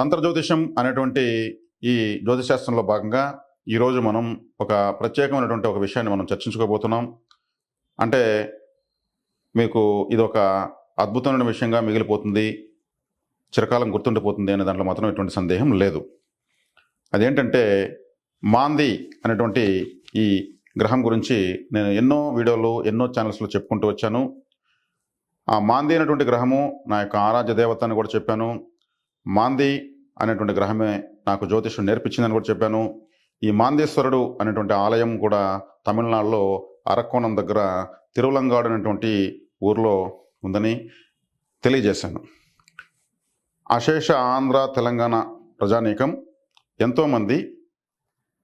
తంత్ర జ్యోతిషం అనేటువంటి ఈ జ్యోతిశాస్త్రంలో భాగంగా ఈరోజు మనం ఒక ప్రత్యేకమైనటువంటి ఒక విషయాన్ని మనం చర్చించుకోబోతున్నాం. అంటే మీకు ఇది ఒక అద్భుతమైన విషయంగా మిగిలిపోతుంది. చిరకాలం గుర్తుండిపోతుంది అనే దాంట్లో మాత్రం ఎటువంటి సందేహం లేదు. అదేంటంటే మాంది అనేటువంటి ఈ గ్రహం గురించి నేను ఎన్నో వీడియోలు ఎన్నో ఛానల్స్లో చెప్పుకుంటూ వచ్చాను. ఆ మాంది అనేటువంటి గ్రహము నా యొక్క ఆరాధ్య దేవత అని కూడా చెప్పాను. మాంది అనేటువంటి గ్రహమే నాకు జ్యోతిష్యం నేర్పించిందని కూడా చెప్పాను. ఈ మాందేశ్వరుడు అనేటువంటి ఆలయం కూడా తమిళనాడులో అరకోణం దగ్గర తిరువలంగాడు అనేటువంటి ఊర్లో ఉందని తెలియజేశాను. అశేష ఆంధ్ర తెలంగాణ ప్రజానీకం ఎంతోమంది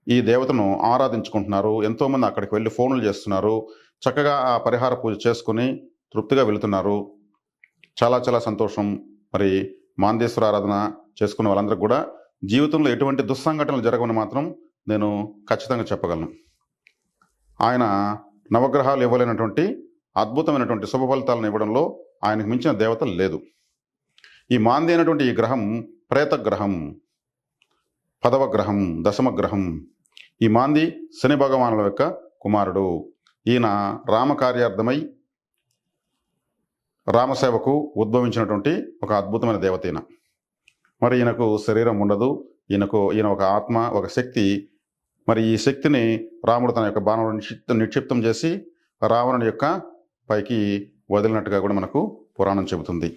ఈ దేవతను ఆరాధించుకుంటున్నారు. ఎంతోమంది అక్కడికి వెళ్ళి ఫోన్లు చేస్తున్నారు. చక్కగా ఆ పరిహార పూజ చేసుకుని తృప్తిగా వెళుతున్నారు. చాలా చాలా సంతోషం. మరి మాందేశ్వర ఆరాధన చేసుకున్న వాళ్ళందరికీ కూడా జీవితంలో ఎటువంటి దుస్సంఘటనలు జరగవని మాత్రం నేను ఖచ్చితంగా చెప్పగలను. ఆయన నవగ్రహాలు ఇవ్వలేనటువంటి అద్భుతమైనటువంటి శుభ ఫలితాలను ఇవ్వడంలో ఆయనకు మించిన దేవత లేదు. ఈ మాంది అయినటువంటి ఈ గ్రహం ప్రేత గ్రహం పదవ గ్రహం దశమ గ్రహం. ఈ మాంది శని భగవానుల యొక్క కుమారుడు. ఈయన రామకార్యార్థమై రామసేవకు ఉద్భవించినటువంటి ఒక అద్భుతమైన దేవత ఈయన మరి ఈయనకు శరీరం ఉండదు ఈయనకు ఈయన ఒక ఆత్మ ఒక శక్తి. మరి ఈ శక్తిని రాముడు తన యొక్క బాణంలో నిక్షిప్తం నిక్షిప్తం చేసి రావణుని యొక్క పైకి వదిలినట్టుగా కూడా మనకు పురాణం చెబుతుంది.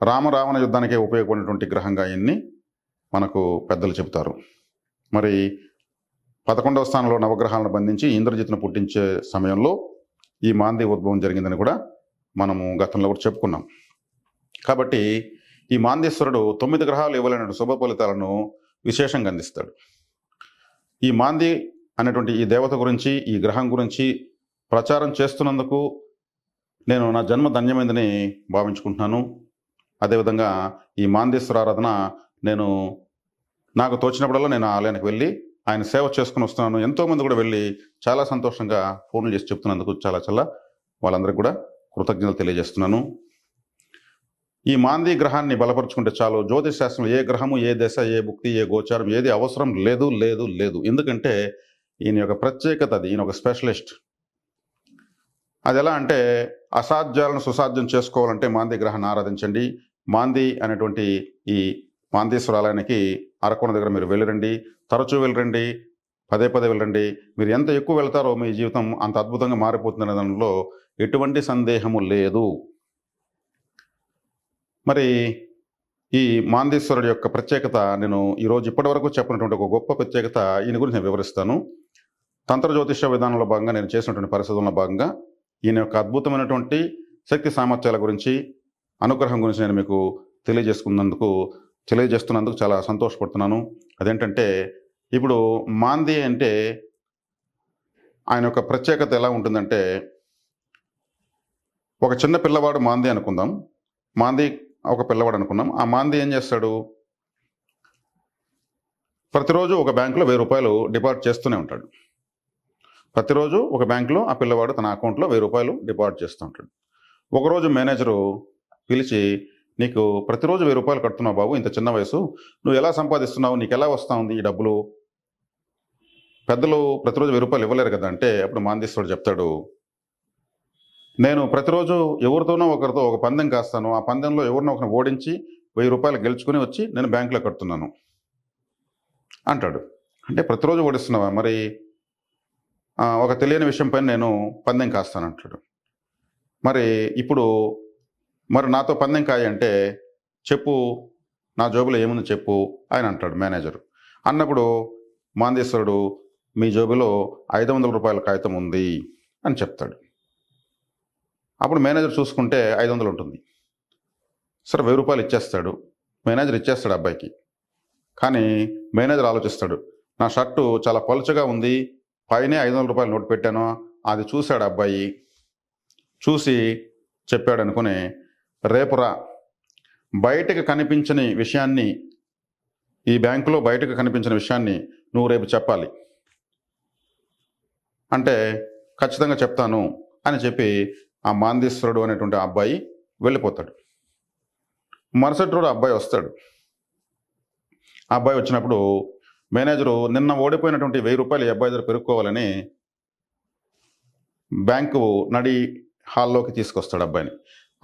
రామ రావణ యుద్ధానికే ఉపయోగపడినటువంటి గ్రహంగా ఈయన్ని మనకు పెద్దలు చెబుతారు. మరి పదకొండవ స్థానంలో నవగ్రహాలను బంధించి ఇంద్రజిత్ను పుట్టించే సమయంలో ఈ మాంది ఉద్భవం జరిగిందని కూడా మనము గతంలో కూడా చెప్పుకున్నాం. కాబట్టి ఈ మాందేశ్వరుడు తొమ్మిది గ్రహాలు ఇవ్వలేని శుభ ఫలితాలను విశేషంగా అందిస్తాడు. ఈ మాంది అనేటువంటి ఈ దేవత గురించి ఈ గ్రహం గురించి ప్రచారం చేస్తున్నందుకు నేను నా జన్మ ధన్యమైందని భావించుకుంటున్నాను. అదేవిధంగా ఈ మాందేశ్వర ఆరాధన నేను నాకు తోచినప్పుడల్లా నేను ఆలయానికి వెళ్ళి ఆయన సేవ చేసుకుని వస్తున్నాను. ఎంతోమంది కూడా వెళ్ళి చాలా సంతోషంగా ఫోన్లు చేసి చెప్తున్నందుకు చాలా చాలా వాళ్ళందరికీ కూడా కృతజ్ఞతలు తెలియజేస్తున్నాను. ఈ మాంది గ్రహాన్ని బలపరుచుకుంటే చాలు. జ్యోతిష్ శాస్త్రం ఏ గ్రహము ఏ దశ ఏ భుక్తి ఏ గోచారం ఏది అవసరం లేదు లేదు లేదు. ఎందుకంటే ఈయన యొక్క ప్రత్యేకత అది ఈయన ఒక స్పెషలిస్ట్. అది ఎలా అంటే అసాధ్యాలను సుసాధ్యం చేసుకోవాలంటే మాంది గ్రహాన్ని ఆరాధించండి. మాంది అనేటువంటి ఈ మాందేశ్వరాలయానికి అరకొన దగ్గర మీరు వెళ్ళిరండి తరచూ వెళ్ళిరండి పదే పదే వెళ్ళండి. మీరు ఎంత ఎక్కువ వెళ్తారో మీ జీవితం అంత అద్భుతంగా మారిపోతుందనే దానిలో ఎటువంటి సందేహము లేదు. మరి ఈ మాందేశ్వరుడు యొక్క ప్రత్యేకత నేను ఈరోజు ఇప్పటివరకు చెప్పినటువంటి ఒక గొప్ప ప్రత్యేకత ఈయన గురించి నేను వివరిస్తాను. తంత్ర జ్యోతిష విధానంలో భాగంగా నేను చేసినటువంటి పరిశోధనలో భాగంగా ఈయన యొక్క అద్భుతమైనటువంటి శక్తి సామర్థ్యాల గురించి అనుగ్రహం గురించి నేను మీకు తెలియజేసుకున్నందుకు తెలియజేస్తున్నందుకు చాలా సంతోషపడుతున్నాను. అదేంటంటే ఇప్పుడు మాంది అంటే ఆయన యొక్క ప్రత్యేకత ఎలా ఉంటుందంటే ఒక చిన్న పిల్లవాడు మాంది అనుకుందాం. మాంది ఒక పిల్లవాడు అనుకున్నాం ఆ మాంది ఏం చేస్తాడు? ప్రతిరోజు ఒక బ్యాంకులో వెయ్యి రూపాయలు డిపాజిట్ చేస్తూనే ఉంటాడు. ప్రతిరోజు ఒక బ్యాంకులో ఆ పిల్లవాడు తన అకౌంట్లో వెయ్యి రూపాయలు డిపాజిట్ చేస్తూ ఉంటాడు. ఒకరోజు మేనేజరు పిలిచి నీకు ప్రతిరోజు వెయ్యి రూపాయలు కడుతున్నావు బాబు ఇంత చిన్న వయసు. నువ్వు ఎలా సంపాదిస్తున్నావు? నీకు ఎలా వస్తూ ఉంది ఈ డబ్బులు? పెద్దలు ప్రతిరోజు వెయ్యి రూపాయలు ఇవ్వలేరు కదా. అంటే అప్పుడు మాందేశ్వరుడు చెప్తాడు నేను ప్రతిరోజు ఎవరితోనో ఒకరితో ఒక పందెం కాస్తాను. ఆ పందెంలో ఎవరినో ఒకరిని ఓడించి వెయ్యి రూపాయలు గెలుచుకుని వచ్చి నేను బ్యాంకులో కడుతున్నాను. అంటాడు. అంటే ప్రతిరోజు ఓడిస్తున్నావా? మరి ఒక తెలియని విషయం పైన నేను పందెం కాస్తాను అంటాడు. మరి ఇప్పుడు మరి నాతో పందెం కాయ అంటే చెప్పు నా జోబులో ఏముంది చెప్పు ఆయన అంటాడు మేనేజర్. అన్నప్పుడు మాందేశ్వరుడు మీ జోబిలో ఐదు వందల రూపాయల కాగితం ఉంది అని చెప్తాడు. అప్పుడు మేనేజర్ చూసుకుంటే ఐదు వందలు ఉంటుంది. సరే వెయ్యి రూపాయలు ఇచ్చేస్తాడు. మేనేజర్ ఇచ్చేస్తాడు అబ్బాయికి. కానీ మేనేజర్ ఆలోచిస్తాడు నా షర్టు చాలా పలుచగా ఉంది పైనే ఐదు వందల రూపాయలు నోటు పెట్టాను అది చూశాడు అబ్బాయి. చూసి చెప్పాడు అనుకుని రేపురా బయటకు కనిపించని విషయాన్ని ఈ బ్యాంకులో బయటకు కనిపించిన విషయాన్ని నువ్వు రేపు చెప్పాలి. అంటే ఖచ్చితంగా చెప్తాను అని చెప్పి ఆ మాందేశ్వరుడు అనేటువంటి ఆ అబ్బాయి వెళ్ళిపోతాడు. మరుసటి రోజు అబ్బాయి వస్తాడు. ఆ అబ్బాయి వచ్చినప్పుడు మేనేజరు నిన్న ఓడిపోయినటువంటి వెయ్యి రూపాయలు ఈ అబ్బాయి దగ్గర పెరుక్కోవాలని బ్యాంకు నడి హాల్లోకి తీసుకొస్తాడు అబ్బాయిని.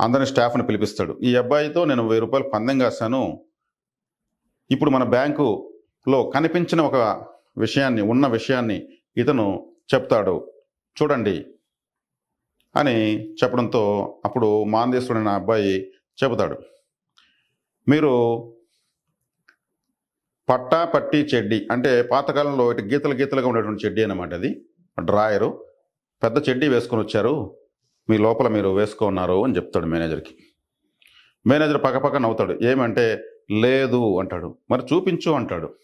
అందరిని స్టాఫ్ని పిలిపిస్తాడు. ఈ అబ్బాయితో నేను వెయ్యి రూపాయలు పందెం కాశాను. ఇప్పుడు మన బ్యాంకులో కనిపించిన ఒక విషయాన్ని ఉన్న విషయాన్ని ఇతను చెప్తాడు. చూడండి అని చెప్పడంతో అప్పుడు మాందేశ్వరుడు అనే అబ్బాయి చెబుతాడు. మీరు పట్టా పట్టి చెడ్డి అంటే పాతకాలంలో ఇటు గీతలు గీతలుగా ఉండేటువంటి చెడ్డీ అనమాట అది. డ్రాయరు. పెద్ద చెడ్డీ వేసుకొని వచ్చారు. మీ లోపల మీరు వేసుకున్నారు అని చెప్తాడు మేనేజర్కి. మేనేజర్ పక్కపక్క నవ్వుతాడు. ఏమంటే లేదు అంటాడు. మరి చూపించు అంటాడు.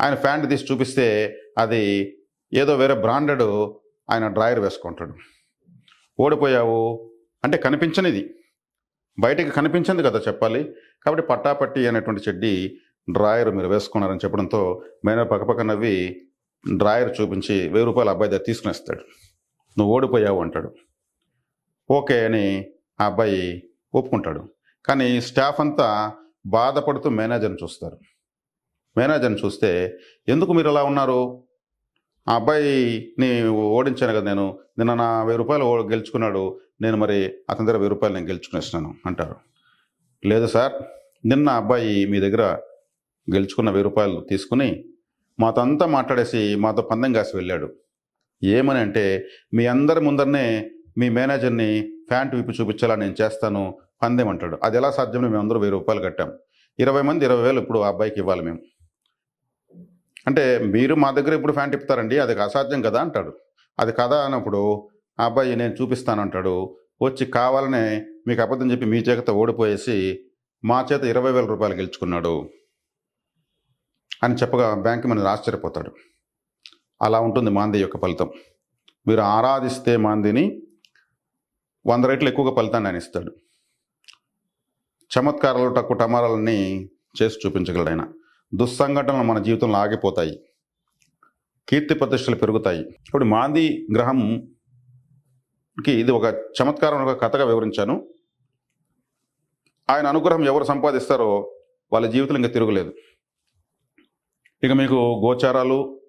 ఆయన ప్యాంట్ తీసి చూపిస్తే అది ఏదో వేరే బ్రాండెడ్ ఆయన డ్రాయర్ వేసుకుంటాడు. ఓడిపోయావు అంటే కనిపించనిది. బయటకి కనిపించింది కదా చెప్పాలి. కాబట్టి పట్టాపట్టి అనేటువంటి చెడ్డి డ్రాయర్ మీరు వేసుకున్నారని చెప్పడంతో మేనేజర్ పక్కపక్క నవ్వి డ్రాయర్ చూపించి వెయ్యి రూపాయలు అబ్బాయి దగ్గర తీసుకునేస్తాడు. నువ్వు ఓడిపోయావు అంటాడు. ఓకే అని ఆ అబ్బాయి ఒప్పుకుంటాడు. కానీ స్టాఫ్ అంతా బాధపడుతూ మేనేజర్ని చూస్తారు. మేనేజర్ని చూస్తే ఎందుకు మీరు అలా ఉన్నారు? ఆ అబ్బాయిని ఓడించాను కదా నేను నిన్న నా వెయ్యి రూపాయలు ఓ- గెలుచుకున్నాడు నేను మరి అతని దగ్గర వెయ్యి రూపాయలు నేను గెలుచుకునేస్తున్నాను అంటారు. లేదు సార్ నిన్న అబ్బాయి మీ దగ్గర గెలుచుకున్న వెయ్యి రూపాయలు తీసుకుని మాతో అంతా మాట్లాడేసి మాతో పందెం కాసి వెళ్ళాడు. ఏమని అంటే మీ అందరి ముందరనే మీ మేనేజర్ని ప్యాంట్ విప్పి చూపించేలా నేను చేస్తాను పందెం అంటాడు. అది ఎలా సాధ్యమని మేము అందరూ వెయ్యి రూపాయలు కట్టాం. ఇరవై మంది ఇరవై వేలు ఇప్పుడు ఆ అబ్బాయికి ఇవ్వాలి మేము. అంటే మీరు మా దగ్గర ఇప్పుడు ఫ్యాన్ తిప్పుతారండి? అది అసాధ్యం కదా అంటాడు. అది కదా అన్నప్పుడు ఆ అబ్బాయి నేను చూపిస్తానంటాడు. వచ్చి కావాలనే మీకు అబద్ధం చెప్పి మీ చేత ఓడిపోయేసి మా చేత ఇరవై వేల రూపాయలు గెలుచుకున్నాడు అని చెప్పగా బ్యాంక్ మన ఆశ్చర్యపోతాడు. అలా ఉంటుంది మాంది యొక్క ఫలితం. మీరు ఆరాధిస్తే మాందిని వంద రేట్లు ఎక్కువగా ఫలితాన్ని ఆయన ఇస్తాడు చమత్కారాలు టక్కు టమారాలన్నీ చేసి చూపించగలడు ఆయన. దుస్సంఘటనలు మన జీవితంలో ఆగిపోతాయి. కీర్తి ప్రతిష్టలు పెరుగుతాయి. ఇప్పుడు మాంది గ్రహంకి ఇది ఒక చమత్కారం ఒక కథగా వివరించాను. ఆయన అనుగ్రహం ఎవరు సంపాదిస్తారో వాళ్ళ జీవితం ఇంకా తిరుగులేదు. ఇక మీకు గోచారాలు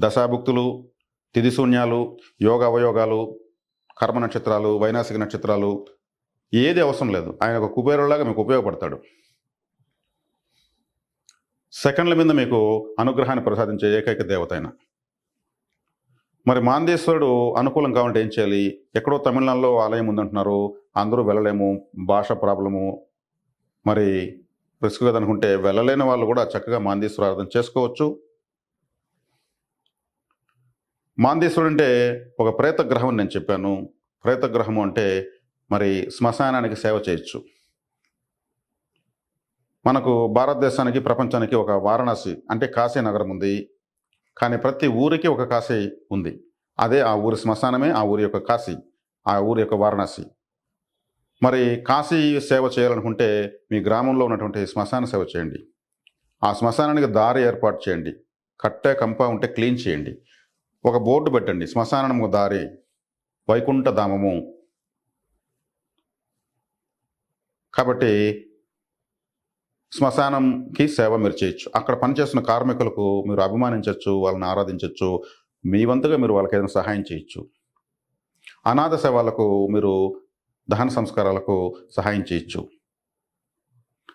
దశాభుక్తులు తిదిశూన్యాలు యోగ అవయోగాలు కర్మ నక్షత్రాలు వైనాసిక నక్షత్రాలు ఏది అవసరం లేదు. ఆయన ఒక కుబేరులాగా మీకు ఉపయోగపడతాడు. సెకండ్ల మీద మీకు అనుగ్రహాన్ని ప్రసాదించే ఏకైక దేవత అయినా మరి మాందేశ్వరుడు అనుకూలం కావాలంటే ఏం చేయాలి? ఎక్కడో తమిళనాడులో ఆలయం ఉందంటున్నారు. అందరూ వెళ్ళలేము. భాష ప్రాబ్లము. మరి రిస్క్ కదనుకుంటే వెళ్ళలేని వాళ్ళు కూడా చక్కగా మాందేశ్వర ఆరాధన చేసుకోవచ్చు. మాందేశ్వరుడు అంటే ఒక ప్రేత గ్రహం నేను చెప్పాను. ప్రేత గ్రహము అంటే మరి శ్మశానానికి సేవ చేయొచ్చు. మనకు భారతదేశానికి ప్రపంచానికి ఒక వారణాసి అంటే కాశీ నగరం ఉంది. కానీ ప్రతి ఊరికి ఒక కాశీ ఉంది. అదే ఆ ఊరి శ్మశానమే ఆ ఊరి యొక్క కాశీ ఆ ఊరి యొక్క వారణాసి. మరి కాశీ సేవ చేయాలనుకుంటే మీ గ్రామంలో ఉన్నటువంటి శ్మశాన సేవ చేయండి. ఆ శ్మశానానికి దారి ఏర్పాటు చేయండి. కట్టే కంప ఉంటే క్లీన్ చేయండి. ఒక బోర్డు పెట్టండి శ్మశానము దారి వైకుంఠ ధామము కాబట్టి శ్మశానంకి సేవ మీరు చేయొచ్చు. అక్కడ పనిచేస్తున్న కార్మికులకు మీరు అభిమానించవచ్చు వాళ్ళని ఆరాధించవచ్చు మీ వంతుగా మీరు వాళ్ళకి ఏదైనా సహాయం చేయొచ్చు. అనాథ సేవలకు మీరు దహన సంస్కారాలకు సహాయం చేయొచ్చు.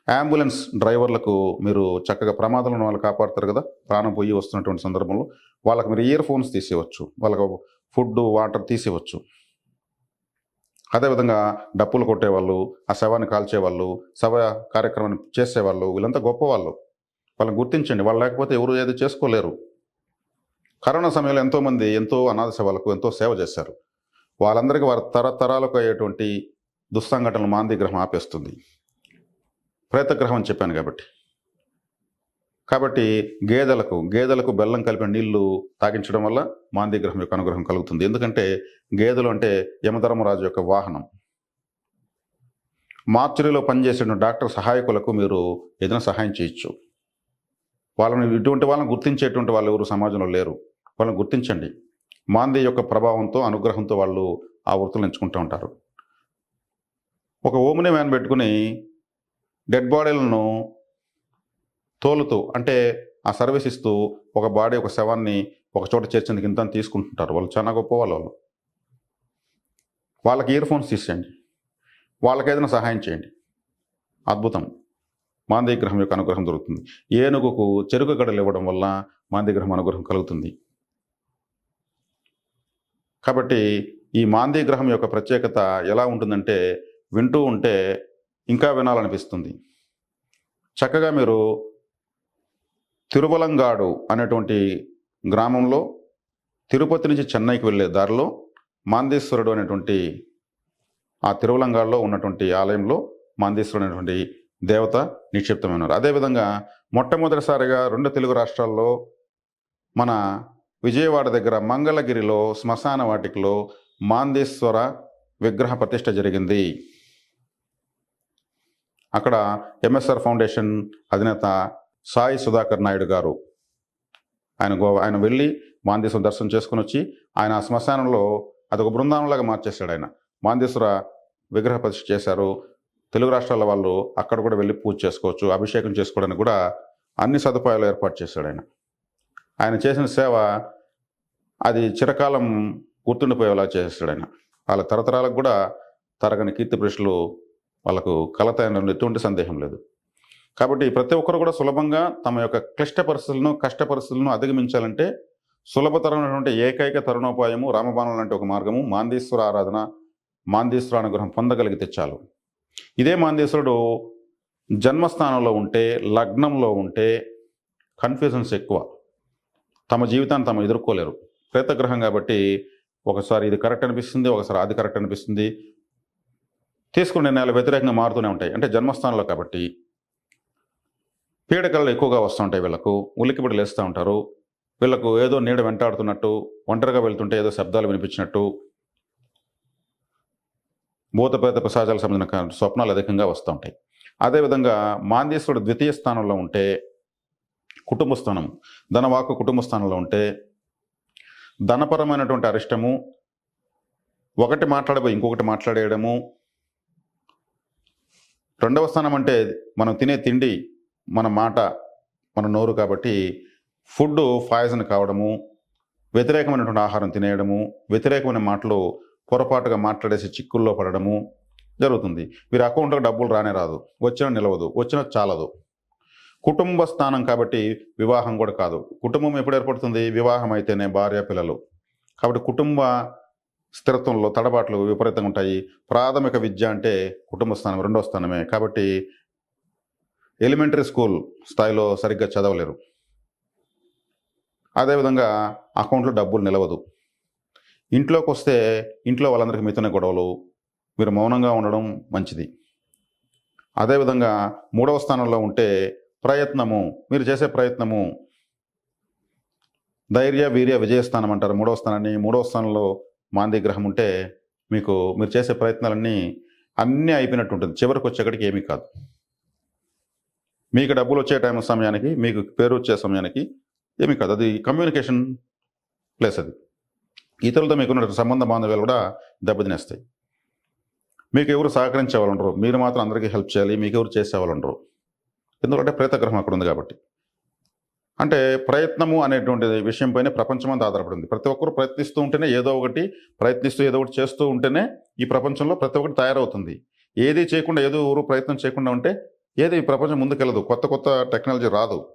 అంబులెన్స్ డ్రైవర్లకు మీరు చక్కగా ప్రమాదంలో వాళ్ళు కాపాడుతారు కదా? ప్రాణం పోయి వస్తున్నటువంటి సందర్భంలో వాళ్ళకి మీరు ఇయర్ ఫోన్స్ తీసేవచ్చు వాళ్ళకు ఫుడ్ వాటర్ తీసేవచ్చు అదేవిధంగా డప్పులు కొట్టేవాళ్ళు ఆ శవాన్ని కాల్చేవాళ్ళు శవ కార్యక్రమాన్ని చేసేవాళ్ళు వీళ్ళంతా గొప్పవాళ్ళు. వాళ్ళని గుర్తించండి. వాళ్ళు లేకపోతే ఎవరు ఏది చేసుకోలేరు. కరోనా సమయంలో ఎంతోమంది ఎంతో అనాథ సేవలకు ఎంతో సేవ చేశారు. వాళ్ళందరికీ వారి తరతరాలకు అయ్యేటువంటి దుస్సంఘటనలు మాంది గ్రహం ఆపేస్తుంది. ప్రేతగ్రహం అని చెప్పాను కాబట్టి. కాబట్టి గేదెలకు గేదెలకు బెల్లం కలిపిన నీళ్ళు తాగించడం వల్ల మాందిగ్రహం యొక్క అనుగ్రహం కలుగుతుంది. ఎందుకంటే గేదెలు అంటే యమధర్మరాజు యొక్క వాహనం. మార్చురీలో పనిచేసిన డాక్టర్ సహాయకులకు మీరు ఏదైనా సహాయం చేయొచ్చు. వాళ్ళని ఇటువంటి వాళ్ళని గుర్తించేటువంటి వాళ్ళు ఎవరు సమాజంలో లేరు. వాళ్ళని గుర్తించండి. మాంది యొక్క ప్రభావంతో అనుగ్రహంతో వాళ్ళు ఆ వృత్తులు ఎంచుకుంటూ ఉంటారు. ఒక ఓమిని వ్యాన్ పెట్టుకుని డెడ్ బాడీలను తోలుతూ అంటే ఆ సర్వీస్ ఇస్తూ ఒక బాడీ ఒక శవాన్ని ఒక చోట చేర్చేందుకు ఇంత తీసుకుంటుంటారు. వాళ్ళు చాలా గొప్ప వాళ్ళు వాళ్ళు. వాళ్ళకి ఇయర్ ఫోన్స్ తీసేయండి. వాళ్ళకి ఏదైనా సహాయం చేయండి. అద్భుతం. మాందే గ్రహం యొక్క అనుగ్రహం దొరుకుతుంది. ఏనుగుకు చెరుకు గడలు ఇవ్వడం వల్ల మాందే గ్రహం అనుగ్రహం కలుగుతుంది. కాబట్టి ఈ మాందే గ్రహం యొక్క ప్రత్యేకత ఎలా ఉంటుందంటే వింటూ ఉంటే ఇంకా వినాలనిపిస్తుంది. చక్కగా మీరు తిరువలంగాడు అనేటువంటి గ్రామంలో తిరుపతి నుంచి చెన్నైకి వెళ్ళే దారిలో మాందేశ్వరుడు అనేటువంటి ఆ తిరువలంగాడులో ఉన్నటువంటి ఆలయంలో మాందేశ్వరుడు అనేటువంటి దేవత నిక్షిప్తమైనారు అదేవిధంగా మొట్టమొదటిసారిగా రెండు తెలుగు రాష్ట్రాల్లో మన విజయవాడ దగ్గర మంగళగిరిలో శ్మశాన వాటికలో మాందేశ్వర విగ్రహ ప్రతిష్ట జరిగింది. అక్కడ ఎంఎస్ఆర్ ఫౌండేషన్ అధినేత సాయి సుధాకర్ నాయుడు గారు. ఆయన గో ఆయన వెళ్ళి మాందేశ్వర దర్శనం చేసుకుని వచ్చి ఆయన ఆ శ్మశానంలో అదొక బృందావనంలాగా మార్చేశాడు ఆయన. మాందేశ్వర విగ్రహ ప్రతిష్ఠ చేశారు. తెలుగు రాష్ట్రాల వాళ్ళు అక్కడ కూడా వెళ్ళి పూజ చేసుకోవచ్చు అభిషేకం చేసుకోవడానికి కూడా అన్ని సదుపాయాలు ఏర్పాటు చేశాడు ఆయన. ఆయన చేసిన సేవ అది చిరకాలం గుర్తుండిపోయేలా చేశాడు ఆయన. వాళ్ళ తరతరాలకు కూడా తరగని కీర్తి ప్రశ్నలు వాళ్ళకు కలతైన ఎటువంటి సందేహం లేదు. కాబట్టి ప్రతి ఒక్కరు కూడా సులభంగా తమ యొక్క క్లిష్ట పరిస్థితులను కష్ట పరిస్థితులను అధిగమించాలంటే సులభతరమైనటువంటి ఏకైక తరుణోపాయము రామబాణం లాంటి ఒక మార్గము మాందేశ్వర ఆరాధన మాందేశ్వర అనుగ్రహం పొందగలిగితే చాలు. ఇదే మాందేశ్వరుడు జన్మస్థానంలో ఉంటే లగ్నంలో ఉంటే కన్ఫ్యూజన్స్ ఎక్కువ. తమ జీవితాన్ని తమ ఎదుర్కోలేరు. ప్రేతగ్రహం కాబట్టి ఒకసారి ఇది కరెక్ట్ అనిపిస్తుంది ఒకసారి అది కరెక్ట్ అనిపిస్తుంది. తీసుకునే నిర్ణయాలు వ్యతిరేకంగా మారుతూనే ఉంటాయి. అంటే జన్మస్థానంలో కాబట్టి పీడకలు ఎక్కువగా వస్తుంటాయి వీళ్ళకు ఉలికిపిడి లేస్తూ ఉంటారు. వీళ్ళకు ఏదో నీడ వెంటాడుతున్నట్టు ఒంటరిగా వెళ్తుంటే ఏదో శబ్దాలు వినిపించినట్టు భూతపేత ప్రసాదాలకు సంబంధించిన స్వప్నాలు అధికంగా వస్తూ ఉంటాయి. అదేవిధంగా మాందేశ్వరుడు ద్వితీయ స్థానంలో ఉంటే కుటుంబ స్థానం ధనవాకు కుటుంబ స్థానంలో ఉంటే ధనపరమైనటువంటి అరిష్టము ఒకటి మాట్లాడబోయి ఇంకొకటి మాట్లాడేయడము. రెండవ స్థానం అంటే మనం తినే తిండి మన మాట మన నోరు కాబట్టి ఫుడ్ పాయిజన్ కావడము వ్యతిరేకమైనటువంటి ఆహారం తినేయడము వ్యతిరేకమైన మాటలు పొరపాటుగా మాట్లాడేసి చిక్కుల్లో పడడము జరుగుతుంది. వీరి అకౌంట్లో డబ్బులు రానే రాదు. వచ్చిన నిలవదు వచ్చిన చాలదు. కుటుంబ స్థానం కాబట్టి వివాహం కూడా కాదు. కుటుంబం ఎప్పుడు ఏర్పడుతుంది? వివాహం అయితేనే భార్య పిల్లలు. కాబట్టి కుటుంబ స్థిరత్వంలో తడబాట్లు విపరీతంగా ఉంటాయి. ప్రాథమిక విద్య అంటే కుటుంబ స్థానం రెండో స్థానమే. కాబట్టి ఎలిమెంటరీ స్కూల్ స్థాయిలో సరిగ్గా చదవలేరు. అదేవిధంగా అకౌంట్లో డబ్బులు నిలవదు. ఇంట్లోకి వస్తే ఇంట్లో వాళ్ళందరికీ మీతోనే గొడవలు మీరు మౌనంగా ఉండడం మంచిది. అదేవిధంగా మూడవ స్థానంలో ఉంటే ప్రయత్నము మీరు చేసే ప్రయత్నము ధైర్య వీర్య విజయస్థానం అంటారు. మూడవ స్థానాన్ని మూడవ స్థానంలో మాంది గ్రహం ఉంటే మీకు మీరు చేసే ప్రయత్నాలన్నీ అన్నీ అయిపోయినట్టు ఉంటుంది. చివరికి వచ్చేక్కడికి ఏమీ కాదు. మీకు డబ్బులు వచ్చే టైం సమయానికి మీకు పేరు వచ్చే సమయానికి ఏమీ కాదు అది కమ్యూనికేషన్ ప్లేస్ అది. ఇతరులతో మీకున్న సంబంధ బాంధవ్యాలు కూడా దెబ్బతినేస్తాయి. మీకు ఎవరు సహకరించే వాళ్ళు ఉండరు. మీరు మాత్రం అందరికీ హెల్ప్ చేయాలి మీకు ఎవరు చేసే వాళ్ళు ఉండరు. ఎందుకంటే ప్రేతగ్రహం అక్కడ ఉంది కాబట్టి. అంటే ప్రయత్నము అనేటువంటి విషయంపైనే ప్రపంచమంతా ఆధారపడింది. ప్రతి ఒక్కరు ప్రయత్నిస్తూ ఉంటేనే ఏదో ఒకటి ప్రయత్నిస్తూ ఏదో ఒకటి చేస్తూ ఉంటేనే ఈ ప్రపంచంలో ప్రతి ఒక్కటి తయారవుతుంది. ఏది చేయకుండా ఏదో ఊరు ప్రయత్నం చేయకుండా ఉంటే ఏది ఈ ప్రపంచం ముందుకెళ్ళదు? కొత్త కొత్త టెక్నాలజీ రాదు.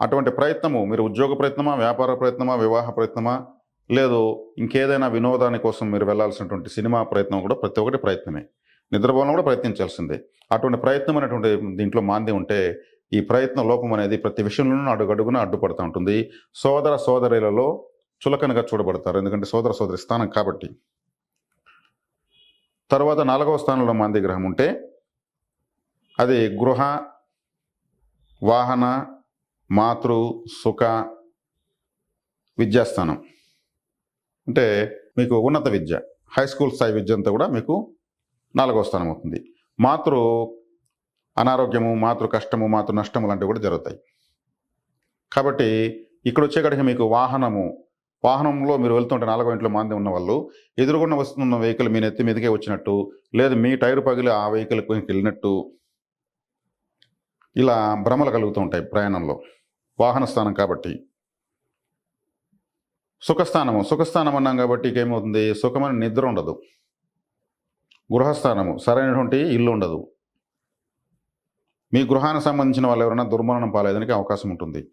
అటువంటి ప్రయత్నము మీరు ఉద్యోగ ప్రయత్నమా వ్యాపార ప్రయత్నమా వివాహ ప్రయత్నమా? లేదు ఇంకేదైనా వినోదాని కోసం మీరు వెళ్ళాల్సినటువంటి సినిమా ప్రయత్నం కూడా ప్రతి ఒక్కటి ప్రయత్నమే. నిద్రపోవడం కూడా ప్రయత్నించాల్సిందే. అటువంటి ప్రయత్నం అనేటువంటి దీంట్లో మాంది ఉంటే ఈ ప్రయత్న లోపం అనేది ప్రతి విషయంలోనూ అడుగడుగున అడ్డుపడుతూ ఉంటుంది. సోదర సోదరులలో చులకనగా చూడబడతారు. ఎందుకంటే సోదర సోదరి స్థానం కాబట్టి. తర్వాత నాలుగవ స్థానంలో మాంది గ్రహం ఉంటే అది గృహ వాహన మాతృ సుఖ విద్యాస్థానం. అంటే మీకు ఉన్నత విద్య హై స్కూల్ స్థాయి విద్య అంతా కూడా మీకు నాలుగవ స్థానం అవుతుంది. మాతృ అనారోగ్యము మాతృ కష్టము మాతృ నష్టము లాంటివి కూడా జరుగుతాయి. కాబట్టి ఇక్కడ వచ్చేకాడికి మీకు వాహనము వాహనంలో మీరు వెళ్తుంటే నాలుగో ఇంట్లో మాంది ఉన్న వాళ్ళు ఎదురుగుండా వస్తున్న వెహికల్ మీ నెత్తి మీదకే వచ్చినట్టు లేదు మీ టైర్ పగిలి ఆ వెహికల్ వెళ్ళినట్టు ఇలా భ్రమలు కలుగుతూ ఉంటాయి ప్రయాణంలో. వాహన స్థానం కాబట్టి. సుఖస్థానము. సుఖస్థానం అన్నాం కాబట్టి ఇక ఏమవుతుంది సుఖమైన నిద్ర ఉండదు. గృహస్థానము. సరైనటువంటి ఇల్లు ఉండదు. మీ గృహానికి సంబంధించిన వాళ్ళు ఎవరైనా దుర్మరణం పాలేదానికి అవకాశం ఉంటుంది.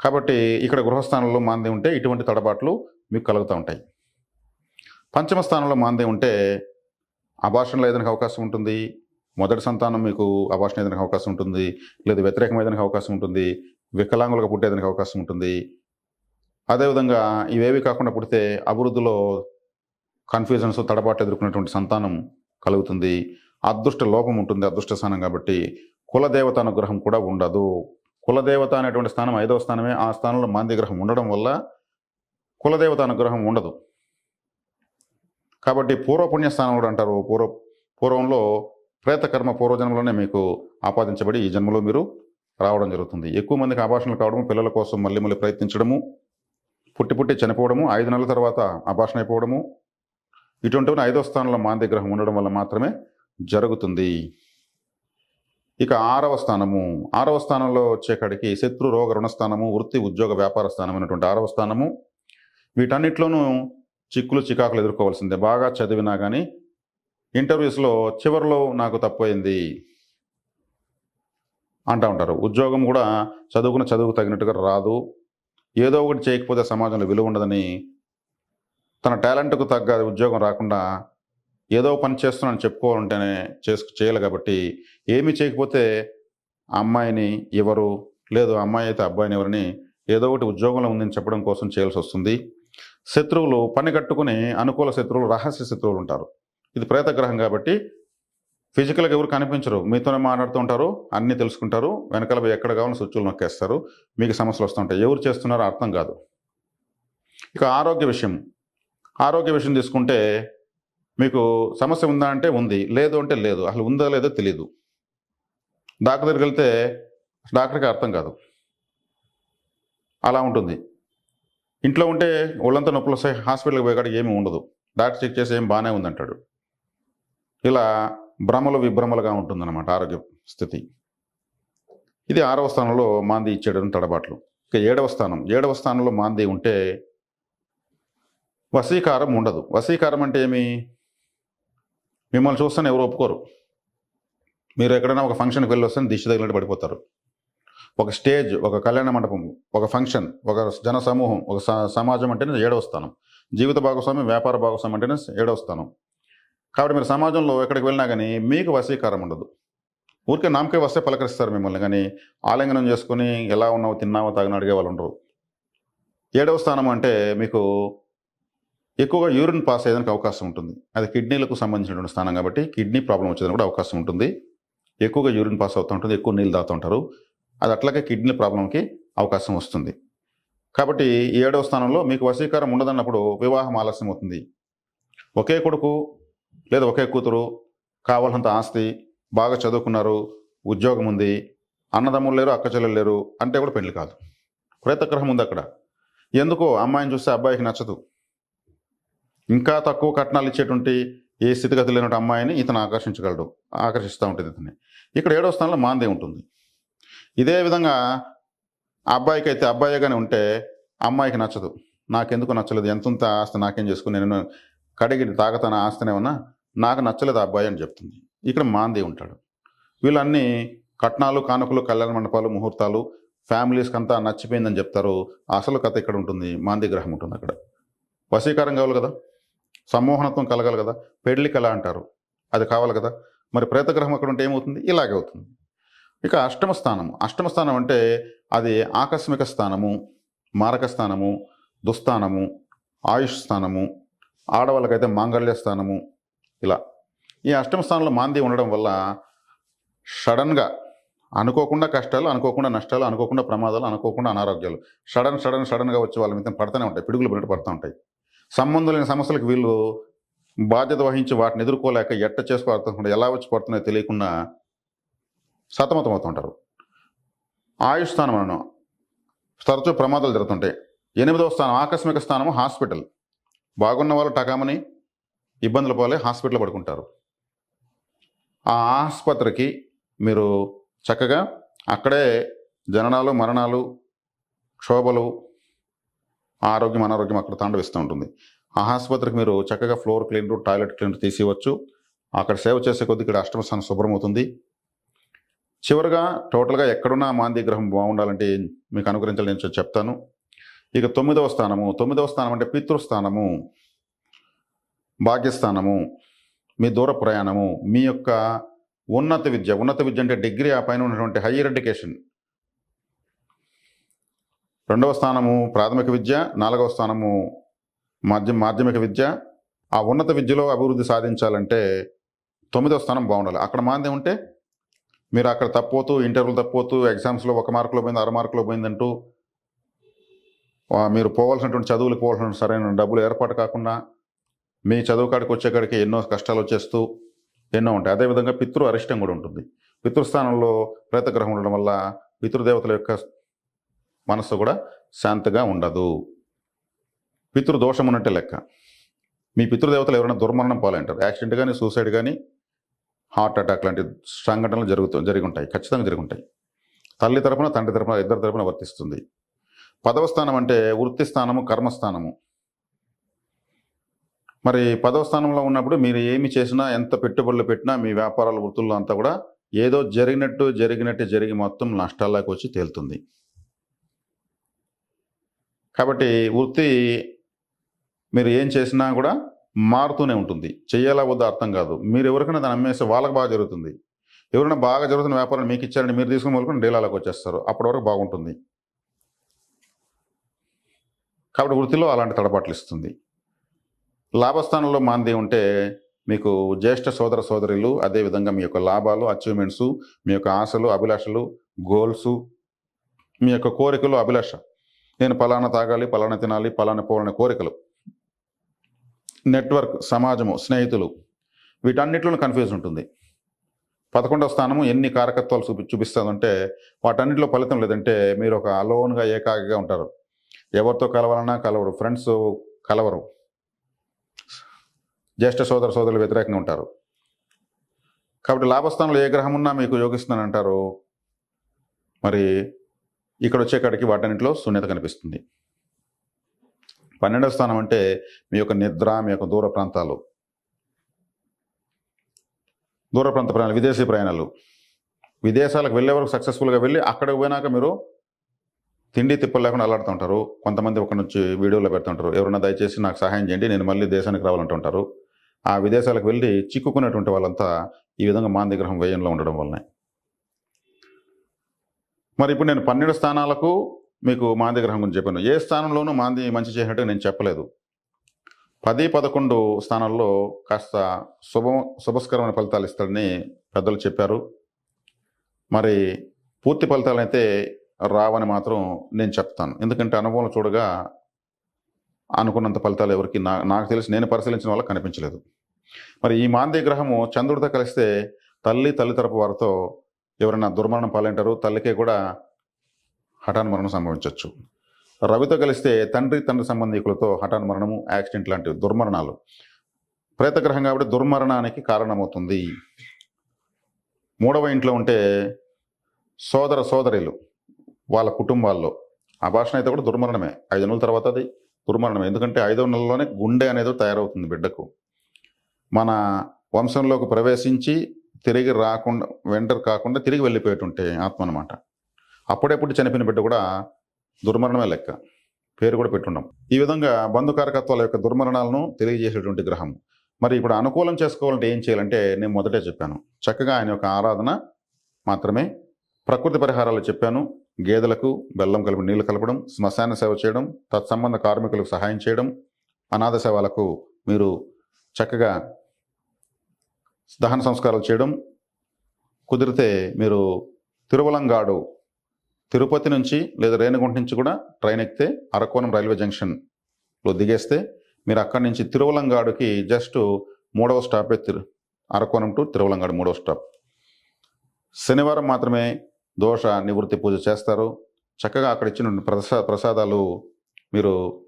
కాబట్టి ఇక్కడ గృహస్థానంలో మాంది ఉంటే ఇటువంటి తడబాట్లు మీకు కలుగుతూ ఉంటాయి. పంచమ స్థానంలో మాంది ఉంటే అభాషణలో ఏదైనా అవకాశం ఉంటుంది? మొదటి సంతానం మీకు అభాషణ ఏదైనా అవకాశం ఉంటుంది లేదా వ్యతిరేకమైన అవకాశం ఉంటుంది వికలాంగులుగా పుట్టేదానికి అవకాశం ఉంటుంది. అదేవిధంగా ఇవేవి కాకుండా పుడితే అభివృద్ధిలో కన్ఫ్యూజన్స్ తడబాటు ఎదుర్కొనేటువంటి సంతానం కలుగుతుంది. అదృష్ట లోపం ఉంటుంది అదృష్ట స్థానం కాబట్టి కులదేవత అనుగ్రహం కూడా ఉండదు. కులదేవత అనేటువంటి స్థానం ఐదవ స్థానమే. ఆ స్థానంలో మాంది గ్రహం ఉండడం వల్ల కులదేవత అనుగ్రహం ఉండదు. కాబట్టి పూర్వపుణ్య స్థానం కూడా అంటారు. పూర్వ పూర్వంలో ప్రేతకర్మ పూర్వజన్మలోనే మీకు ఆపాదించబడి ఈ జన్మలో మీరు రావడం జరుగుతుంది. ఎక్కువ మందికి ఆభాషణలు కావడము పిల్లల కోసం మళ్ళీ మళ్ళీ ప్రయత్నించడము పుట్టి పుట్టి చనిపోవడము ఐదు నెలల తర్వాత అభాషణ అయిపోవడము ఇటువంటివి ఐదో స్థానంలో మాంద్య గ్రహం ఉండడం వల్ల మాత్రమే జరుగుతుంది. ఇక ఆరవ స్థానము. ఆరవ స్థానంలో వచ్చేకాడికి శత్రు రోగ రుణస్థానము వృత్తి ఉద్యోగ వ్యాపార స్థానం అనేటువంటి ఆరవ స్థానము. వీటన్నిటిలోనూ చిక్కులు చికాకులు ఎదుర్కోవాల్సిందే. బాగా చదివినా కానీ ఇంటర్వ్యూస్లో చివరిలో నాకు తప్పైంది అంటూ ఉంటారు. ఉద్యోగం కూడా చదువుకున్న చదువుకు తగినట్టుగా రాదు. ఏదో ఒకటి చేయకపోతే సమాజంలో విలువ ఉండదని తన టాలెంట్కు తగ్గ ఉద్యోగం రాకుండా ఏదో పని చేస్తున్నాను చెప్పుకోవాలంటేనే చేసు చేయాలి కాబట్టి ఏమీ చేయకపోతే అమ్మాయిని ఎవరు లేదు అమ్మాయి అయితే అబ్బాయిని ఎవరిని ఏదో ఒకటి ఉద్యోగంలో ఉందని చెప్పడం కోసం చేయాల్సి వస్తుంది. శత్రువులు పని కట్టుకుని అనుకూల శత్రువులు రహస్య శత్రువులు ఉంటారు. ఇది ప్రేతగ్రహం కాబట్టి ఫిజికల్గా ఎవరు కనిపించరు. మీతోనే మాట్లాడుతూ ఉంటారు అన్నీ తెలుసుకుంటారు వెనకాల ఎక్కడ కావాలని స్విచ్లు నొక్కేస్తారు మీకు సమస్యలు వస్తుంటాయి ఎవరు చేస్తున్నారో అర్థం కాదు. ఇక ఆరోగ్య విషయం. ఆరోగ్య విషయం తీసుకుంటే మీకు సమస్య ఉందా అంటే ఉంది. లేదు అంటే లేదు. అసలు ఉందా లేదో తెలియదు డాక్టర్ దగ్గరికి వెళ్తే డాక్టర్కి అర్థం కాదు. అలా ఉంటుంది. ఇంట్లో ఉంటే ఒళ్ళంతా నొప్పులు వస్తాయి. హాస్పిటల్కి పోయేకాడికి ఏమీ ఉండదు. డాక్టర్ చెక్ చేసి ఏం బాగానే ఉందంటాడు. ఇలా భ్రమలు విభ్రమలుగా ఉంటుందన్నమాట ఆరోగ్య స్థితి. ఇది ఆరవ స్థానంలో మాంది ఇచ్చేయడం తడబాట్లు. ఇక ఏడవ స్థానం. ఏడవ స్థానంలో మాంది ఉంటే వశీకారం ఉండదు. వశీకారం అంటే ఏమి? మిమ్మల్ని చూస్తాను ఎవరు ఒప్పుకోరు. మీరు ఎక్కడైనా ఒక ఫంక్షన్కి వెళ్ళి వస్తే దిశ తగిలినట్టు పడిపోతారు. ఒక స్టేజ్ ఒక కళ్యాణ మండపం ఒక ఫంక్షన్ ఒక జన సమూహం ఒక స- సమాజం అంటేనే ఏడవ స్థానం. జీవిత భాగస్వామి వ్యాపార భాగస్వామి అంటేనే ఏడవ స్థానం. కాబట్టి మీరు సమాజంలో ఎక్కడికి వెళ్ళినా కానీ మీకు వశీకారం ఉండదు. ఊరికే నామకే వస్తే పలకరిస్తారు మిమ్మల్ని కానీ ఆలింగనం చేసుకుని ఎలా ఉన్నావు తిన్నావో తాగిన అడిగే వాళ్ళు ఉండరు. ఏడవ స్థానం అంటే మీకు ఎక్కువగా యూరిన్ పాస్ అయ్యేదానికి అవకాశం ఉంటుంది. అది కిడ్నీలకు సంబంధించినటువంటి స్థానం కాబట్టి కిడ్నీ ప్రాబ్లం వచ్చేదానికి కూడా అవకాశం ఉంటుంది. ఎక్కువగా యూరిన్ పాస్ అవుతూ ఉంటుంది ఎక్కువ నీళ్ళు తాగుతుంటారు అది అట్లాగే కిడ్నీ ప్రాబ్లంకి అవకాశం వస్తుంది. కాబట్టి ఏడవ స్థానంలో మీకు వశీకారం ఉండదన్నప్పుడు వివాహం ఆలస్యం అవుతుంది ఒకే కొడుకు లేదా ఒకే కూతురు కావాల్సినంత ఆస్తి బాగా చదువుకున్నారు ఉద్యోగం ఉంది అన్నదమ్ములు లేరు అక్క చెల్లెలు లేరు అంటే కూడా పెళ్ళి కాదు. ప్రేతగ్రహం ఉంది అక్కడ. ఎందుకో అమ్మాయిని చూస్తే అబ్బాయికి నచ్చదు. ఇంకా తక్కువ కట్నాలు ఇచ్చేటువంటి ఏ స్థితిగతి లేనటువంటి అమ్మాయిని ఇతను ఆకర్షించగలడు ఆకర్షిస్తూ ఉంటుంది ఇతన్ని. ఇక్కడ ఏడో స్థానంలో మాందే ఉంటుంది. ఇదే విధంగా ఆ అబ్బాయికి అయితే అబ్బాయిగానే ఉంటే అమ్మాయికి నచ్చదు. నాకెందుకు నచ్చలేదు? ఎంతంత ఆస్తి నాకేం చేసుకుని నేను కడిగి తాగతాన ఆస్తినే ఉన్నా? నాకు నచ్చలేదు ఆ అబ్బాయి అని చెప్తుంది. ఇక్కడ మాందే ఉంటాడు. వీళ్ళన్నీ కట్నాలు కానుకలు కళ్యాణ మండపాలు ముహూర్తాలు ఫ్యామిలీస్కి అంతా నచ్చిపోయిందని చెప్తారు. అసలు కథ ఇక్కడ ఉంటుంది. మాంది గ్రహం ఉంటుంది అక్కడ. వశీకారం కావాలి కదా? సమ్మోహనత్వం కలగాలి కదా? పెళ్ళి కళ అంటారు? అది కావాలి కదా? మరి ప్రేతగ్రహం అక్కడ ఉంటే ఏమవుతుంది? ఇలాగే అవుతుంది. ఇక అష్టమ స్థానం. అష్టమ స్థానం అంటే అది ఆకస్మిక స్థానము మారక స్థానము దుస్థానము ఆయుష్ స్థానము ఆడవాళ్ళకైతే మాంగళ్య స్థానము ఇలా. ఈ అష్టమ స్థానంలో మాంది ఉండడం వల్ల సడన్గా అనుకోకుండా కష్టాలు అనుకోకుండా నష్టాలు అనుకోకుండా ప్రమాదాలు అనుకోకుండా అనారోగ్యాలు. సడన్ సడన్ సడన్గా వచ్చి వాళ్ళ మీద పడుతూనే ఉంటాయి. పిడుగులు పడినట్టు పడుతూ ఉంటాయి. సంబంధం లేని సమస్యలకు వీళ్ళు బాధ్యత వహించి వాటిని ఎదుర్కోలేక ఎట్ట చేసుకోకుండా ఎలా వచ్చి పడుతున్నాయో తెలియకుండా సతమతం అవుతుంటారు ఆయుష్ స్థానం అన్నాం. తరచూ ప్రమాదాలు జరుగుతుంటాయి. ఎనిమిదవ స్థానం ఆకస్మిక స్థానము హాస్పిటల్. బాగున్న వాళ్ళు టకామని ఇబ్బందులు పోలే హాస్పిటల్ పడుకుంటారు. ఆ ఆసుపత్రికి మీరు చక్కగా అక్కడే జననాలు మరణాలు క్షోభలు ఆరోగ్యం అనారోగ్యం అక్కడ తాండవిస్తూ ఉంటుంది. ఆ ఆసుపత్రికి మీరు చక్కగా ఫ్లోర్ క్లీనర్ టాయిలెట్ క్లీనర్ తీసివచ్చు అక్కడ సేవ చేసే కొద్ది ఇక్కడ అష్టమ స్థానం శుభ్రమవుతుంది. చివరిగా టోటల్గా ఎక్కడున్నా మాంది గ్రహం బాగుండాలంటే మీకు అనుగ్రహించాలని నేను చెప్తాను. ఇక తొమ్మిదవ స్థానము. తొమ్మిదవ స్థానం అంటే పితృస్థానము. భాగ్యస్థానము మీ దూర ప్రయాణము మీ యొక్క ఉన్నత విద్య ఉన్నత విద్య అంటే డిగ్రీ ఆ పైన ఉన్నటువంటి హయ్యర్ ఎడ్యుకేషన్ రెండవ స్థానము ప్రాథమిక విద్య నాలుగవ స్థానము మాధ్య మాధ్యమిక విద్య. ఆ ఉన్నత విద్యలో అభివృద్ధి సాధించాలంటే తొమ్మిదవ స్థానం బాగుండాలి. అక్కడ మాంద్యం ఉంటే మీరు అక్కడ తప్పోతూ ఇంటర్వ్యూలు తప్పోతూ ఎగ్జామ్స్లో ఒక మార్కులో పోయింది అర మార్కులో పోయిందంటూ మీరు పోవాల్సినటువంటి చదువులకు పోవాల్సిన సరైన డబ్బులు ఏర్పాటు కాకుండా మీ చదువు కాడికి వచ్చేకాడికి ఎన్నో కష్టాలు వచ్చేస్తూ ఎన్నో ఉంటాయి. అదేవిధంగా పితృ అరిష్టం కూడా ఉంటుంది. పితృస్థానంలో ప్రేతగ్రహం ఉండడం వల్ల పితృదేవతల యొక్క మనస్సు కూడా శాంతిగా ఉండదు. పితృదోషం ఉన్నట్టే లెక్క. మీ పితృదేవతలు ఎవరైనా దుర్మరణం పాలంటారు. యాక్సిడెంట్ కానీ సూసైడ్ కానీ హార్ట్ అటాక్ లాంటి సంఘటనలు జరుగుతూ జరిగి ఉంటాయి ఖచ్చితంగా జరిగి ఉంటాయి తల్లి తరపున తండ్రి తరపున ఇద్దరి తరపున వర్తిస్తుంది. పదవ స్థానం అంటే వృత్తి స్థానము కర్మస్థానము మరి పదవ స్థానంలో ఉన్నప్పుడు మీరు ఏమి చేసినా ఎంత పెట్టుబడులు పెట్టినా మీ వ్యాపారాల వృత్తుల్లో అంతా కూడా ఏదో జరిగినట్టు జరిగినట్టు జరిగి మొత్తం నష్టాల్లోకి వచ్చి తేలుతుంది. కాబట్టి వృత్తి మీరు ఏం చేసినా కూడా మారుతూనే ఉంటుంది. చెయ్యాలా వద్దా అర్థం కాదు. మీరు ఎవరికైనా దాన్ని అమ్మేస్తే వాళ్ళకి బాగా జరుగుతుంది. ఎవరైనా బాగా జరుగుతున్న వ్యాపారం మీకు ఇచ్చారని మీరు తీసుకుని వాళ్ళకి డీలాలకు వచ్చేస్తారు. అప్పటి వరకు బాగుంటుంది. కాబట్టి వృత్తిలో అలాంటి తడబాట్లు ఇస్తుంది. లాభస్థానంలో మాంది ఉంటే మీకు జ్యేష్ఠ సోదర సోదరులు అదేవిధంగా మీ యొక్క లాభాలు అచీవ్మెంట్స్ మీ యొక్క ఆశలు అభిలాషలు గోల్స్ మీ యొక్క కోరికలు అభిలాష. నేను పలానా తాగాలి పలానా తినాలి పలానా పోవాలనే కోరికలు. నెట్వర్క్ సమాజము స్నేహితులు వీటన్నిటిలో కన్ఫ్యూజ్ ఉంటుంది. పదకొండవ స్థానము ఎన్ని కారకత్వాలు చూపి చూపిస్తుందంటే వాటన్నిటిలో ఫలితం లేదంటే మీరు ఒక అలోన్గా ఏకాగిగా ఉంటారు. ఎవరితో కలవాలన్నా కలవరు ఫ్రెండ్స్ కలవరు. జ్యేష్ఠ సోదర సోదరులు వ్యతిరేకంగా ఉంటారు. కాబట్టి లాభస్థానంలో ఏ గ్రహం ఉన్నా మీకు యోగిస్తుందని అంటారు. మరి ఇక్కడ వచ్చేకాడికి వాటన్నింటిలో శూన్యత కనిపిస్తుంది. పన్నెండవ స్థానం అంటే మీ యొక్క నిద్ర మీ యొక్క దూర ప్రాంతాలు. దూర ప్రాంత ప్రయాణాలు విదేశీ ప్రయాణాలు. విదేశాలకు వెళ్ళే వరకు సక్సెస్ఫుల్గా వెళ్ళి అక్కడికి పోయినాక మీరు తిండి తిప్పలు లేకుండా అలాడుతూ ఉంటారు. కొంతమంది ఒక నుంచి వీడియోలో పెడుతుంటారు. ఎవరైనా దయచేసి నాకు సహాయం చేయండి నేను మళ్ళీ దేశానికి రావాలంటుంటారు ఆ విదేశాలకు వెళ్ళి చిక్కుకున్నటువంటి వాళ్ళంతా ఈ విధంగా మాందిగ్రహం వ్యయంలో ఉండడం వల్లనే. మరి ఇప్పుడు నేను పన్నెండు స్థానాలకు మీకు మాందిగ్రహం గురించి చెప్పాను. ఏ స్థానంలోనూ మాంది మంచి చేసినట్టు నేను చెప్పలేదు. పది పదకొండు స్థానాల్లో కాస్త శుభ శుభస్కరమైన ఫలితాలు ఇస్తాడని పెద్దలు చెప్పారు. మరి పూర్తి ఫలితాలు అయితే రావని మాత్రం నేను చెప్తాను. ఎందుకంటే అనుభవం చూడగా అనుకున్నంత ఫలితాలు ఎవరికి నా నాకు తెలిసి నేను పరిశీలించిన వాళ్ళకి కనిపించలేదు. మరి ఈ మాంది గ్రహము చంద్రుడితో కలిస్తే తల్లి తల్లి తరపు వారితో ఎవరైనా దుర్మరణం పాలంటారు తల్లికే కూడా హఠాన్ మరణం సంభవించవచ్చు రవితో కలిస్తే తండ్రి తండ్రి సంబంధికులతో హఠాన్ మరణము యాక్సిడెంట్ లాంటి దుర్మరణాలు. ప్రేతగ్రహం కాబట్టి దుర్మరణానికి కారణమవుతుంది. మూడవ ఇంట్లో ఉంటే సోదర సోదరులు వాళ్ళ కుటుంబాల్లో. ఆ భాషణ అయితే కూడా దుర్మరణమే. ఐదు నెలల తర్వాత అది దుర్మరణమే. ఎందుకంటే ఐదో నెలలోనే గుండె అనేది తయారవుతుంది బిడ్డకు. మన వంశంలోకి ప్రవేశించి తిరిగి రాకుండా వెంటర్ కాకుండా తిరిగి వెళ్ళిపోయేటుంటే ఆత్మ అనమాట అప్పుడెప్పుడు చనిపోయిన బిడ్డ కూడా దుర్మరణమే లెక్క. పేరు కూడా పెట్టున్నాం. ఈ విధంగా బంధుకారకత్వాల యొక్క దుర్మరణాలను తెలియజేసేటువంటి గ్రహం. మరి ఇప్పుడు అనుకూలం చేసుకోవాలంటే ఏం చేయాలంటే నేను మొదటే చెప్పాను. చక్కగా ఆయన యొక్క ఆరాధన మాత్రమే ప్రకృతి పరిహారాలు చెప్పాను. గేదెలకు బెల్లం కలిపి నీళ్ళు కలపడం శ్మశాన సేవ చేయడం తత్సంబంధ కార్మికులకు సహాయం చేయడం అనాథ సేవలకు మీరు చక్కగా దహన సంస్కారాలు చేయడం కుదిరితే మీరు తిరువలంగాడు తిరుపతి నుంచి లేదా రేణిగుంట నుంచి కూడా ట్రైన్ ఎక్కితే అరకోణం రైల్వే జంక్షన్లో దిగేస్తే మీరు అక్కడి నుంచి తిరువలంగాడుకి జస్ట్ మూడవ స్టాపే తిరు అరకోణం టు తిరువలంగాడు మూడవ స్టాప్. శనివారం మాత్రమే దోష నివృత్తి పూజ చేస్తారు. చక్కగా అక్కడ ఇచ్చిన ప్రసా ప్రసాదాలు మీరు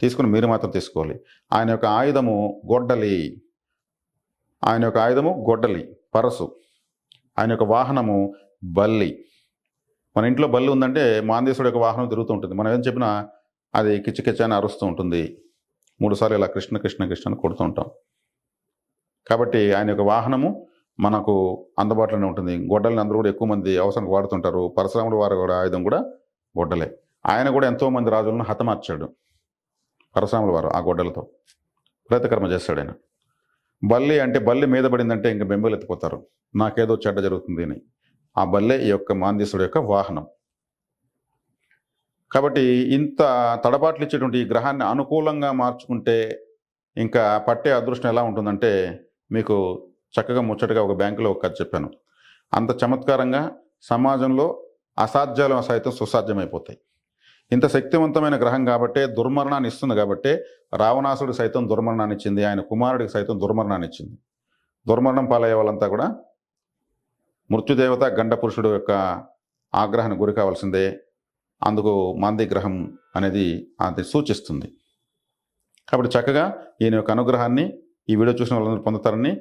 తీసుకుని మీరు మాత్రం తీసుకోవాలి. ఆయన యొక్క ఆయుధము గొడ్డలి. ఆయన యొక్క ఆయుధము గొడ్డలి పరసు. ఆయన యొక్క వాహనము బల్లి. మన ఇంట్లో బల్లి ఉందంటే మాందేశుడు యొక్క వాహనం తిరుగుతూ ఉంటుంది. మనం ఏం చెప్పినా అది కిచకిచ అని అరుస్తూ ఉంటుంది. మూడుసార్లు ఇలా కృష్ణ కృష్ణ కృష్ణ అని కొడుతూ ఉంటాం. కాబట్టి ఆయన యొక్క వాహనము మనకు అందుబాటులోనే ఉంటుంది. గొడ్డల్ని అందరూ కూడా ఎక్కువ మంది అవసరం వాడుతుంటారు. పరశురాముడు వారు కూడా ఆయుధం కూడా గొడ్డలే. ఆయన కూడా ఎంతోమంది రాజులను హతమార్చాడు. పరశురాముడు వారు ఆ గొడ్డలతో. ప్రేతకర్మ చేస్తాడు ఆయన. బల్లి అంటే బల్లి మీద పడిందంటే ఇంకా బెంబలు ఎత్తిపోతారు. నాకేదో చెడ్డ జరుగుతుంది అని. ఆ బల్లె ఈ యొక్క మాందీసుడు యొక్క వాహనం. కాబట్టి ఇంత తడబాట్లు ఇచ్చేటువంటి ఈ గ్రహాన్ని అనుకూలంగా మార్చుకుంటే ఇంకా పట్టే అదృష్టం ఎలా ఉంటుందంటే మీకు చక్కగా ముచ్చటగా ఒక బ్యాంకులో ఒక కథ చెప్పాను. అంత చమత్కారంగా సమాజంలో అసాధ్యాలు సైతం సుసాధ్యమైపోతాయి. ఇంత శక్తివంతమైన గ్రహం కాబట్టే దుర్మరణాన్ని ఇస్తుంది కాబట్టే రావణాసుడు సైతం దుర్మరణాన్ని ఇచ్చింది ఆయన కుమారుడికి సైతం దుర్మరణాన్ని ఇచ్చింది. దుర్మరణం పాలయ్యే వాళ్ళంతా కూడా మృత్యుదేవత గండపురుషుడు యొక్క ఆగ్రహానికి గురి కావాల్సిందే అందుకు మాంది గ్రహం అనేది అది సూచిస్తుంది. కాబట్టి చక్కగా ఈయన యొక్క అనుగ్రహాన్ని ఈ వీడియో చూసిన వాళ్ళందరూ పొందుతారని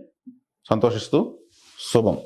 సంతోషిస్తూ శుభం.